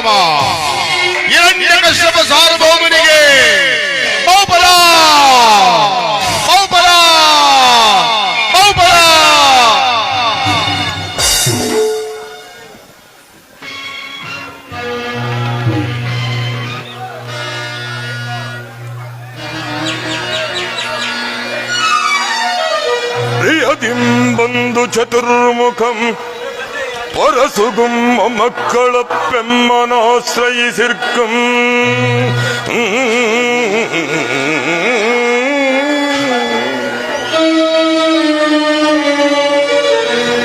ಹೋಮ ಹಿರಣ್ಯ ಕಶ್ಯಪ ಸಾರ್ವಭೌಮನಿಗೆ ಬಹುಫಲ ಬಹುಫಲ ಬಹುಫಲ ಪ್ರಿಯದಿಂ ಬಂದು ಚತುರ್ಮುಖಂ பரசுகும் மக்களை பெம்மனாசிரயிசிற்கும்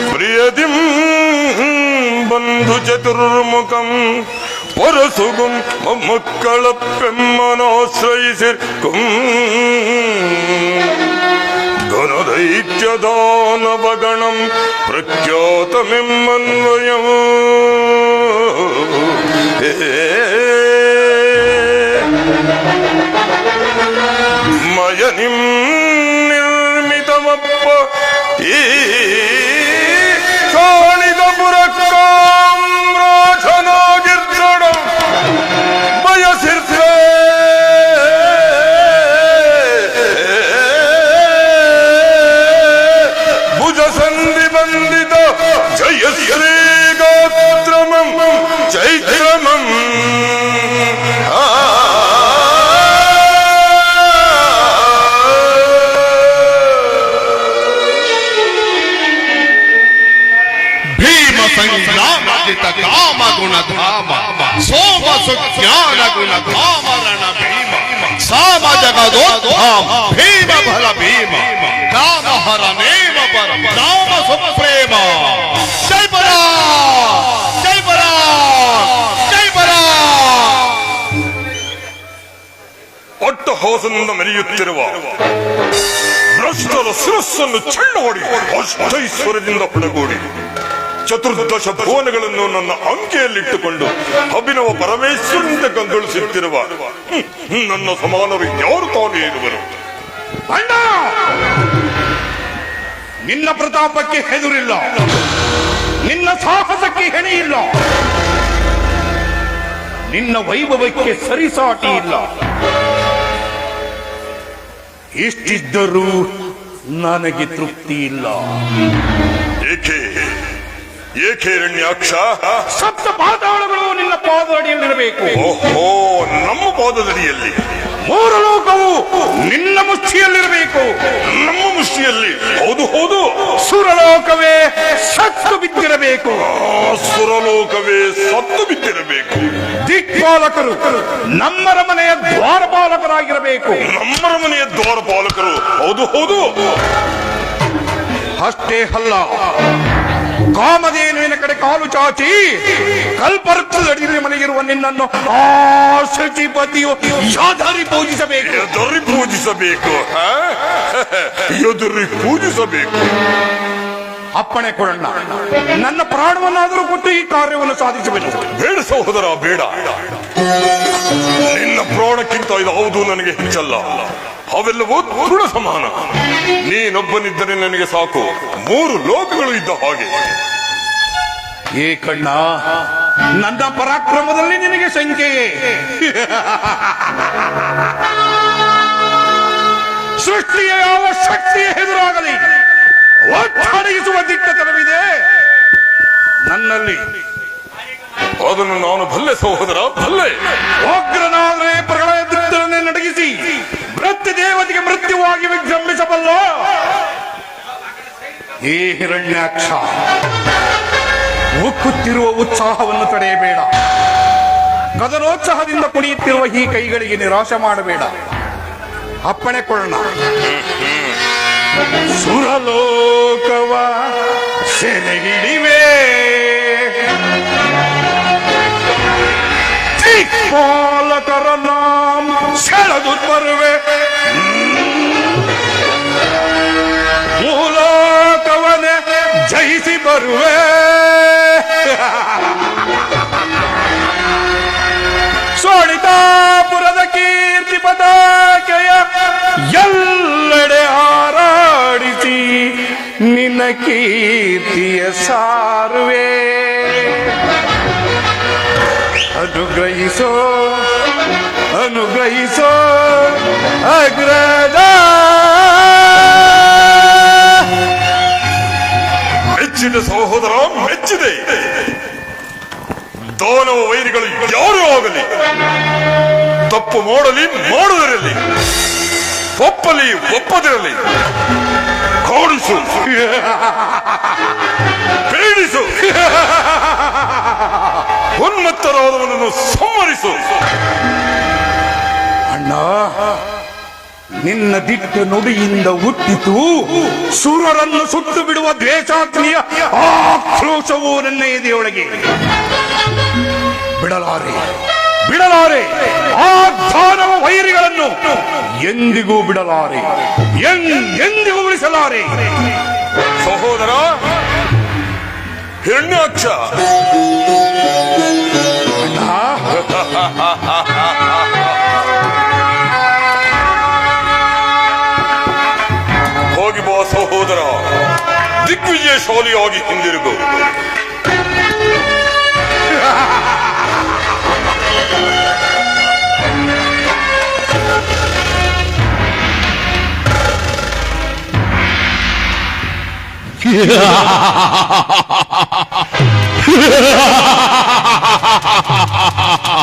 பிரியதிம் பந்து சதுர்முகம் பரசுகும் மக்களை பெம்மனாசிரயிசிற்கும் यदानवगणं प्रख्यातमिमन्वयम् मयनिं निर्मितमप्प ई ಕಾಮ ಗುಣ ಧಾಮ. ಸೋಮ ಸುಜ್ಞಾನ, ಗುಣ ಧಾಮ ರಣ ಭೀಮ ಸಾಮ ಜಗದೋದ್ಧಾಮ, ಭೀಮ ಬಲ ಭೀಮ. ಕಾಮ ಹರ ನೇಮ ಪರ ನಾಮ ಸುಪ್ರೇಮ. ಜೈ ಬರ ಜೈ ಬರ ಜೈ ಬರ ಒಟ್ಟ ಹೊಸನಿಂದ ಮೆರೆಯುತ್ತಿರುವ ಭ್ರಷ್ಟರ ಶಿರಸ್ಸನ್ನು ಚೆಂಡ ಹೊಡಿ. ಅಷ್ಟೈಶ್ವರ್ಯದಿಂದ ಹೊಡಗೂಡಿ ಚತುರ್ದಶ ಭುವನಗಳನ್ನು ನನ್ನ ಅಂಕೆಯಲ್ಲಿಟ್ಟುಕೊಂಡು ಅಭಿನವ ಪರಮೇಶ್ವರಿಂದ ಕಂಗೊಳಿಸುತ್ತಿರುವ ನನ್ನ ಸಮಾನರು ಯಾರು ತಾನೇ ಇರುವರು. ಅಣ್ಣ! ನಿನ್ನ ಪ್ರತಾಪಕ್ಕೆ ಹೆದುರಿಲ್ಲ. ನಿನ್ನ ಸಾಹಸಕ್ಕೆ ಹೆಣೆಯಿಲ್ಲ. ಇಲ್ಲ ನಿನ್ನ ವೈಭವಕ್ಕೆ ಸರಿಸಾಟಿ ಇಲ್ಲ. ಇಷ್ಟಿದ್ದರೂ ನನಗೆ ತೃಪ್ತಿ ಇಲ್ಲ. ಏಕೆ? ಏಕೆ ಹಿರಣ್ಯಾಕ್ಷ? ಸಪ್ತ ಪಾತಾಳಗಳು ನಿನ್ನ ಪಾದಡಿಯಲ್ಲಿರಬೇಕು ಓಹೋ ನಮ್ಮ ಪಾದದಡಿಯಲ್ಲಿ. ಮೂರು ಲೋಕವು ನಿನ್ನ ಮುಷ್ಟಿಯಲ್ಲಿರಬೇಕು. ನಮ್ಮ ಮುಷ್ಟಿಯಲ್ಲಿ. ಹೌದು ಹೌದು. ಸುರಲೋಕವೇ ಸತ್ತು ಬಿದ್ದಿರಬೇಕು. ಸುರಲೋಕವೇ ಸತ್ತು ಬಿದ್ದಿರಬೇಕು. ದಿಕ್ಪಾಲಕರು ನಮ್ಮರ ಮನೆಯ ದ್ವಾರಪಾಲಕರಾಗಿರಬೇಕು. ನಮ್ಮರ ಮನೆಯ ದ್ವಾರಪಾಲಕರು. ಹೌದು ಹೌದು. ಅಷ್ಟೇ ಅಲ್ಲ ಕಾಮಧೇನುವಿನ ಕಡೆ ಕಾಲು ಚಾಚಿ. ಕಲ್ಪವೃಕ್ಷದಡಿಯಲ್ಲಿ ಮನೆಗಿರುವ ನಿನ್ನನ್ನು ಆ ಶಚಿಪತಿಯು ಯಾದರಿ ಪೂಜಿಸಬೇಕು. ಎದುರಿ ಪೂಜಿಸಬೇಕು? ಎದುರಿ ಪೂಜಿಸಬೇಕು. ಅಪ್ಪಣೆ ಕೊಡಣ್ಣ. ನನ್ನ ಪ್ರಾಣವನ್ನಾದರೂ ಕೊಟ್ಟು ಈ ಕಾರ್ಯವನ್ನು ಸಾಧಿಸಬೇಕು. ಬೇಡ ಸಹೋದರ ಬೇಡ. ನಿನ್ನ ಪ್ರೌಢಕ್ಕಿಂತ ಇದು ಹೌದು ನನಗೆ ಹೆಚ್ಚಲ್ಲ ಅವೆಲ್ಲವೂ ಪೂರ್ಣ ಸಮಾನ. ನೀನೊಬ್ಬನಿದ್ದರೆ ನನಗೆ ಸಾಕು. ಮೂರು ಲೋಕಗಳು ಇದ್ದ ಹಾಗೆ. ಏ ಕಣ್ಣ, ನನ್ನ ಪರಾಕ್ರಮದಲ್ಲಿ ನಿನಗೆ ಸಂಖ್ಯೆಯೇ ಸೃಷ್ಟಿಯ ಯಾವ ಶಕ್ತಿಯ ಎದುರಾಗಲಿ ಒಟ್ಟಡಗಿಸುವ ದಿಟ್ಟತನವಿದೆ. ನನ್ನಲ್ಲಿ ಅದನ್ನು ನಾನು ಭಲ್ಲೆ ಸಹೋದರ, ಭಲ್ಲೆ. ಉಗ್ರನಾದ್ರೆ ಪ್ರಳಯ ದಿಟ್ಟನೆ ನಡಗಿಸಿ ಮೃತ್ಯು ದೇವತೆಗೆ ಮೃತ್ಯುವಾಗಿ ವಿಜೃಂಭಿಸಬಲ್ಲ. ಈ ಹಿರಣ್ಯಾಕ್ಷ ಉಕ್ಕುತ್ತಿರುವ ಉತ್ಸಾಹವನ್ನು ತಡೆಯಬೇಡ. ಕದನೋತ್ಸಾಹದಿಂದ ಕುಣಿಯುತ್ತಿರುವ ಈ ಕೈಗಳಿಗೆ ನಿರಾಶೆ ಮಾಡಬೇಡ. ಅಪ್ಪಣೆ ಕೊಡೋಣ ಸುರಲೋಕವ ಸೆರೆ ಹಿಡಿವೆ ದಿಕ್ಪಾಲಕರ ನಾಮ ಸೆಳೆದು ಬರುವೆ ಮೂಲಕವನೆ ಜಯಿಸಿ ಬರುವೆ. ಸೋಣಿತಾಪುರದ ಕೀರ್ತಿ ಪತಾಕೆಯ ಎಲ್ಲೆಡೆ ಹಾರಾಡಿಸಿ ನಿನ್ನ ಕೀರ್ತಿಯ ಸಾರುವೆ. ಅನುಗ್ರಹಿಸೋ ಅನುಗ್ರಹಿಸೋ ಅಗ್ರದ. ಮೆಚ್ಚಿದ ಸಹೋದರ, ಮೆಚ್ಚಿದೆ. ದಾನವ ವೈರಿಗಳು ಯಾರು ಆಗಲಿ, ತಪ್ಪು ಮಾಡಲಿ ಮಾಡುವುದರಲ್ಲಿ, ಒಪ್ಪಲಿ ಒಪ್ಪದಿರಲಿ. ಕಾಡಿಸು ಪೀಡಿಸು. ಉನ್ಮತ್ತರಾದವನನ್ನು ಸಂಹರಿಸು. ಅಣ್ಣ, ನಿನ್ನ ದಿಟ್ಟ ನುಡಿಯಿಂದ ಹುಟ್ಟಿತು. ಸುರರನ್ನು ಸುಟ್ಟು ಬಿಡುವ ದ್ವೇಷಾಗ್ನಿಯ ಆಕ್ರೋಶವು ನನ್ನ ಎದೆಯೊಳಗೆ ಬಿಡಲಾರೆ. ಬಿಡಲಾರೆ. ಆ ದಾನವ ವೈರಿಗಳನ್ನು ಎಂದಿಗೂ ಬಿಡಲಾರೆ. ಎಂದಿಗೂ ಉಳಿಸಲಾರೆ. ಸಹೋದರ ಹೆಣ್ಣು ಅಕ್ಷ ಹೋಗಿ ಬಾ ಸಹೋದರ. ದಿಗ್ವಿಜಯಶಾಲಿಯಾಗಿ ಹಿಂದಿರುಗು.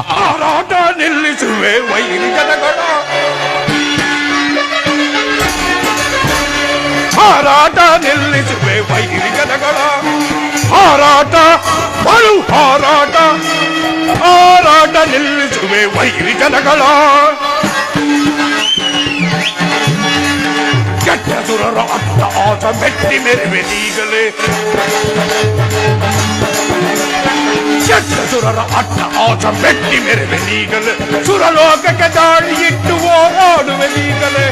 ಹೋರಾಟ ನಿಲ್ಲಿಸುವೆ ವೈರಿ ಜನಗಳ ಹಾರಾಟ ನಿಲ್ಲಿಸುವೆ ವೈರಿ ಜನಗಳ ಹಾರಾಟ ಬರು ಹಾರಾಟ ಹಾರಾಟ ನಿಲ್ಲಿಸುವೆ ವೈರಿ ಜನಗಳ ಕೆಟ್ಟ ಸುರರ ಅಟ್ಟ ಆಟ ಮೆಟ್ಟಿ ಮೆರುವೆ ಈಗಲೇ ಕೆಟ್ಟ ಸುರರ ಅಟ್ಟ ಆಟ ಮೆಟ್ಟಿ ಮೆರುವೆ ಈಗಲೇ ಸುರಲೋಕಕ್ಕೆ ದಾಳಿ ಇಟ್ಟು ಓಡಾಡುವೆ ಈಗಲೇ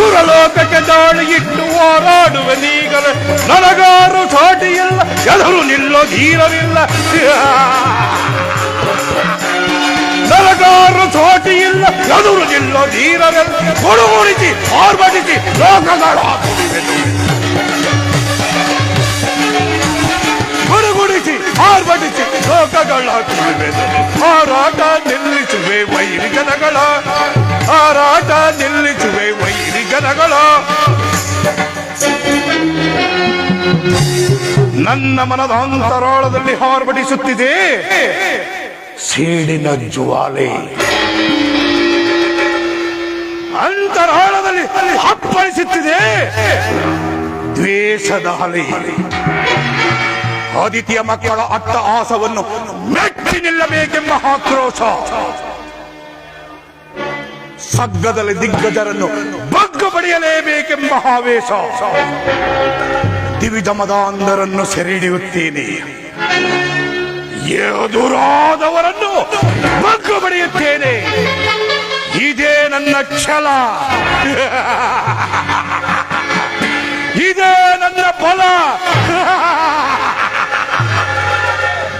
ಸುರಲೋಕಕ್ಕೆ ದಾಳಿ ಇಟ್ಟು ಹೋರಾಡುವೆ ನೀಗಲೇ ನನಗಾರು ಸಾಟಿಯಿಲ್ಲ ಎದರು ನಿಲ್ಲೋ ಧೀರವಿಲ್ಲ ನನಗಾರು ಸಾಟಿ ಇಲ್ಲ ಎದುರು ನಿಲ್ಲೋ ಧೀರವಿಲ್ಲ ಕೊಡುಗುಡಿಸಿ ಆರ್ಭಟಿಸಿ ಲೋಕಗಳ ಗುಡುಗುಡಿಸಿ ಆರ್ಭಟಿಸಿ ಲೋಕಗಳ ಹಾರಾಟ ನಿಲ್ಲಿಸುವೆ ವೈರಿ ಜನಗಳ ಹಾರಾಟ ನಿಲ್ಲಿಸುವೆ ವೈರಿ ಜನಗಳ. ನನ್ನ ಮನದ ಅಂತರಾಳದಲ್ಲಿ ಹಾರ್ಭಟಿಸುತ್ತಿದೆ ಸೇಡಿನ ಜ್ವಾಲೆ. ಅಂತರಾಳದಲ್ಲಿ ಅಪ್ಪಳಿಸುತ್ತಿದೆ ದ್ವೇಷದ ಅಲೆ ಆದಿತ್ಯ ಮಕ್ಕಳ ಅಟ್ಟ ಆಸವನ್ನು ಮೆಟ್ಟಿ ನಿಲ್ಲಬೇಕೆಂಬ ಆಕ್ರೋಶ. ಸಗ್ಗದಲ್ಲಿ ದಿಗ್ಗಜರನ್ನು ಬಗ್ಗ ಪಡೆಯಲೇಬೇಕೆಂಬ ಆವೇಶ. ದಿವಿಧ ಮದಾಂಧರನ್ನು ಸೆರೆಹಿಡಿಯುತ್ತೇನೆ. ಎದುರಾದವರನ್ನು ಬಗ್ಗ ಪಡೆಯುತ್ತೇನೆ. ಇದೇ ನನ್ನ ಛಲ. ಇದೇ ನನ್ನ ಬಲ.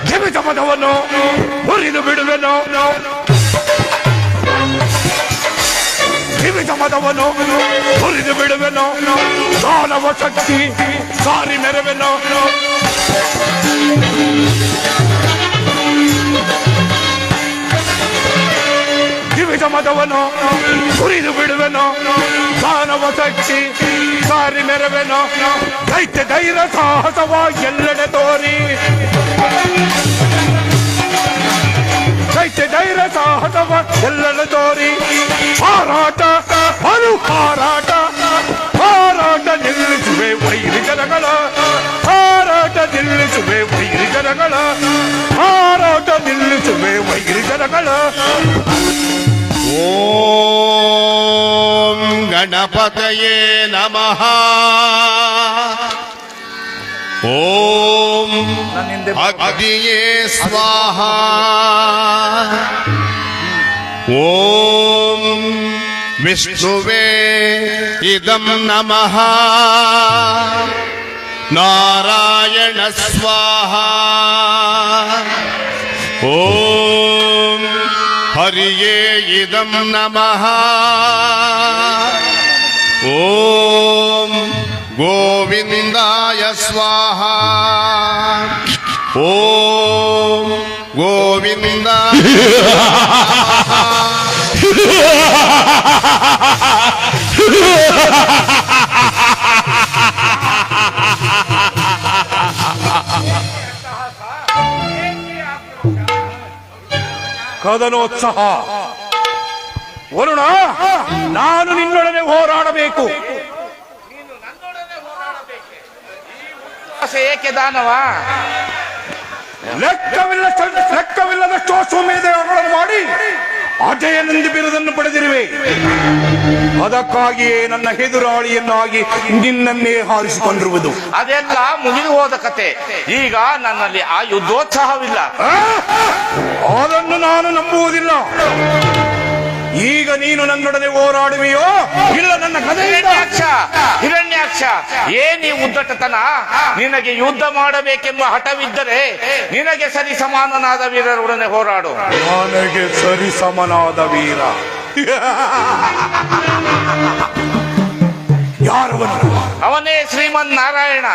ದಿವಿಧ ಪದವನ್ನು ಮುರಿದು ಬಿಡುವೆನು. ಗಿಮಿತ ಮತವನ್ನು ಮುರಿದು ಬಿಡುವೆನು ದಾನವ ಶಕ್ತಿ ಸಾರಿ ಮೆರವೆನು ಗಿಮಿತ ಮತವನ್ನು ಮುರಿದು ಬಿಡುವೆನು ದಾನವ ಶಕ್ತಿ ಸಾರಿ ಮೆರವೆನು ದೈತ್ಯ ಧೈರ್ಯ ಸಾಹಸವ ಎಲ್ಲೆಡೆ ತೋರಿ ದೈತ್ಯ ಧೈರ್ಯ ಸಾಹಸವ ಎಲ್ಲೆಡೆ ತೋರಿ ಹಾರಾಟ ಹರು ಹಾರಾಟ ಹಾರಾಟ ನಿಲ್ಲಿಸುವೆ ವೈರಿ ಜನಗಳ ಹಾರಾಟ ನಿಲ್ಲಿಸುವೆ ವೈರಿ ಜನಗಳ ಹಾರಾಟ ನಿಲ್ಲಿಸುವೆ ವೈರಿ ಜನಗಳ ಓಂ ಗಣಪತಯೇ ನಮಃ ಓಂ ಅಗ್ನಿಯೇ ಸ್ವಾಹ ಓಂ ವಿಷ್ಣುವೇ ಇದಂ ನಮಃ ನಾರಾಯಣ ಸ್ವಾಹ ಓಂ ಹರಿಯೇ ಇದಂ ನಮಃ ಓಂ ಗೋವಿಂದಾಯ ಸ್ವಾಹ ಓಂ ಗೋವಿಂದ ಕದನೋತ್ಸಾಹ ವರುಣ ನಾನು ನಿನ್ನೊಡನೆ ಹೋರಾಡಬೇಕು ಆಸೆ ಏಕೆ ದಾನವ? ಲೆಕ್ಕವಿಲ್ಲ ಲೆಕ್ಕವಿಲ್ಲದಷ್ಟು ಅಶ್ವಮೇಧಗಳನ್ನು ಮಾಡಿ ಅಜಯನೆಂದು ಬಿರುದನ್ನು ಪಡೆದಿರುವೆ. ಅದಕ್ಕಾಗಿಯೇ ನನ್ನ ಹೆದುರಾಳಿಯನ್ನಾಗಿ ನಿನ್ನನ್ನೇ ಹಾರಿಸಿಕೊಂಡಿರುವುದು. ಅದೆಲ್ಲ ಮುಗಿದು ಹೋದ ಕತೆ. ಈಗ ನನ್ನಲ್ಲಿ ಆ ಯುದ್ಧೋತ್ಸಾಹವಿಲ್ಲ. ಅದನ್ನು ನಾನು ನಂಬುವುದಿಲ್ಲ. ಈಗ ನೀನು ನನ್ನೊಡನೆ ಹೋರಾಡುವೆಯೋ ಇಲ್ಲ ನನ್ನ ಹಿರಣ್ಯಾಕ್ಷ ಹಿರಣ್ಯಾಕ್ಷ ಏನಿ ಉದ್ದಟತನ? ನಿನಗೆ ಯುದ್ಧ ಮಾಡಬೇಕೆಂಬ ಹಠವಿದ್ದರೆ ನಿನಗೆ ಸರಿ ಸಮಾನನಾದ ವೀರರೊಡನೆ ಹೋರಾಡು. ನನಗೆ ಸರಿ ಸಮನಾದ ವೀರ. ಯಾರು ಅವನೇ ಶ್ರೀಮನ್ ನಾರಾಯಣ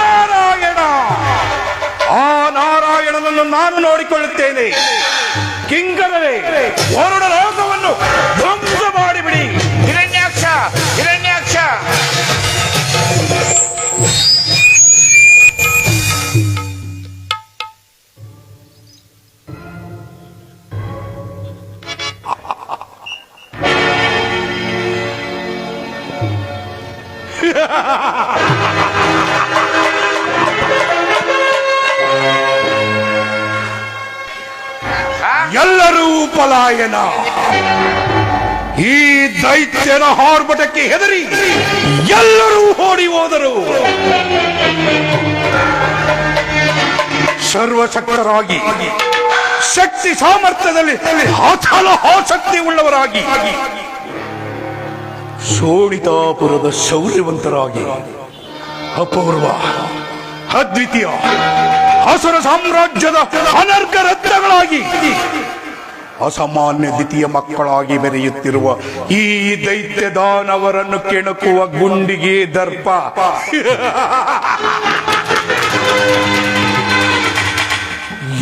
ನಾರಾಯಣ. ಆ ನಾರಾಯಣನನ್ನು ನಾನು ನೋಡಿಕೊಳ್ಳುತ್ತೇನೆ. ಕಿಂಕರವೇ ವರುಣ ಲೋಕವನ್ನು ಎಲ್ಲರೂ ಪಲಾಯನ. ಈ ದೈತ್ಯನ ಹಾರ್ಭಟಕ್ಕೆ ಹೆದರಿ ಎಲ್ಲರೂ ಓಡಿ ಹೋದರು. ಸರ್ವಶಕ್ತರಾಗಿ, ಶಕ್ತಿ ಸಾಮರ್ಥ್ಯದಲ್ಲಿ ಅಚಲ ಆಸಕ್ತಿ ಉಳ್ಳವರಾಗಿ, ಸೋಡಿತಾಪುರದ ಶೌರ್ಯವಂತರಾಗಿ, ಅಪೂರ್ವ, ಅದ್ವಿತೀಯ ಹಸುರ ಸಾಮ್ರಾಜ್ಯದ ಅನರ್ಘ ರತ್ನಗಳಾಗಿ ಅಸಾಮಾನ್ಯ ದ್ವಿತೀಯ ಮಕ್ಕಳಾಗಿ ಬೆರೆಯುತ್ತಿರುವ ಈ ದೈತ್ಯ ದಾನವರನ್ನು ಕೆಣಕುವ ಗುಂಡಿಗೆ ದರ್ಪ.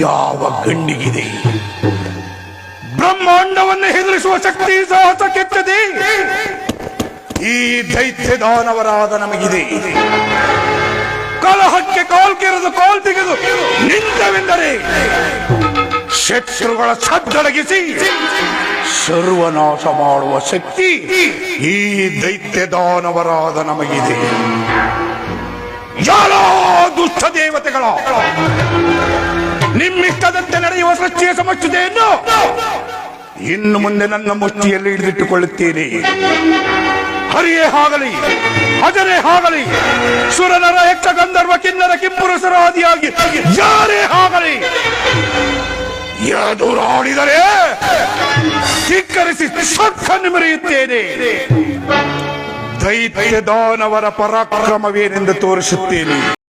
ಯಾವ ಗಂಡಿಗಿದೆ? ಬ್ರಹ್ಮಾಂಡವನ್ನು ಹೆದರಿಸುವ ಶಕ್ತಿ ಸಾಹಸ ಕೆತ್ತದೆ ಈ ದೈತ್ಯ ದಾನವರಾದ ನಮಗಿದೆ. ಕಲಹಕ್ಕೆ ಕಾಲ್ ಕೆರೆದು, ಕಾಲ್ ತೆಗೆದು ನಿಂತವೆಂದರೆ ಶತ್ರುಗಳ ಸದ್ದಡಗಿಸಿ ಸರ್ವನಾಶ ಮಾಡುವ ಶಕ್ತಿ ಈ ದೈತ್ಯ ದಾನವರಾದ ನಮಗಿದೆ. ಯಾರೋ ದುಷ್ಟ ದೇವತೆಗಳ ನಿಮ್ಮಿಷ್ಟದಂತೆ ನಡೆಯುವ ಸೃಷ್ಟಿಯ ಸಮಸ್ಯೆಯನ್ನು ಇನ್ನು ಮುಂದೆ ನನ್ನ ಮುಷ್ಟಿಯಲ್ಲಿ ಹಿಡಿದಿಟ್ಟುಕೊಳ್ಳುತ್ತೇನೆ. ಹರಿಯೇ ಆಗಲಿ ಹಜರೇ ಆಗಲಿ ಸುರನರ ಯಕ್ಷ ಗಂಧರ್ವ ಕಿನ್ನರ ಕಿಂಪುರುಷರಾದಿಯಾಗಿ ಯಾರೇ ಆಗಲಿ ಎದುರಾಡಿದರೆ ಧಿಕ್ಕರಿಸಿ ಸೊಕ್ಕನ್ನು ಮೆರೆಯುತ್ತೇನೆ ದೈತ್ಯ ದಾನವರ ಪರಾಕ್ರಮವೇನೆಂದು ತೋರಿಸುತ್ತೇನೆ.